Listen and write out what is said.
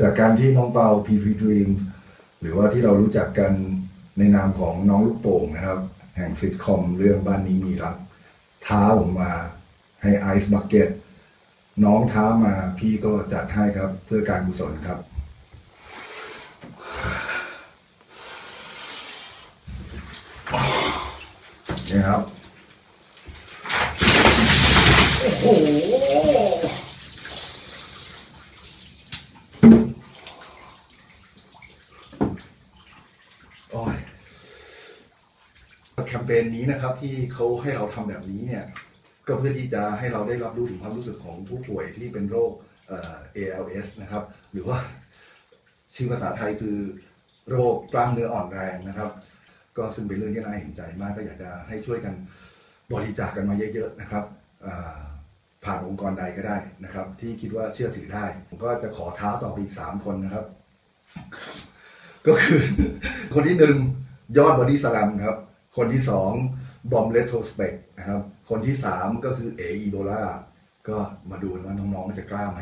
จากการที่น้องเปาพีพีดรีมหรือว่าที่เรารู้จักกันในนามของน้องลูกโป่งนะครับ แห่งซิทคอมเรื่องบ้านนี้มีรัก ท้าผมมาให้ไอซ์บักเก็ตน้องท้ามาพี่ก็จัดให้ครับเพื่อการกุศลครับนี่ครับ โอ้โห โอ้ยแคมเปญนี้นะครับ ที่เขาให้เราทำแบบนี้เนี่ย ก็เพื่อที่จะให้เราได้รับรู้ถึงความรู้สึกของผู้ป่วยที่เป็นโรคเอ่อ ALS นะครับ หรือว่าชื่อภาษาไทยคือโรคกล้ามเนื้ออ่อนแรงนะครับ ก็ซึ่งเป็นเรื่องที่น่าเห็นใจมากก็อยากจะให้ช่วยกันบริจาคกันมาเยอะๆนะครับผ่านองค์กรใดก็ได้นะครับ ที่คิดว่าเชื่อถือได้ ผมก็จะขอท้าต่ออีกสามคนนะครับ ก็คือ คนที่หนึ่งยอดบอดี้สลัมครับ คนที่สองบอมเลโทสเปกนะครับ คนที่สามก็คือเออีโบลาก็มาดูว่าน้องๆจะกล้าไหม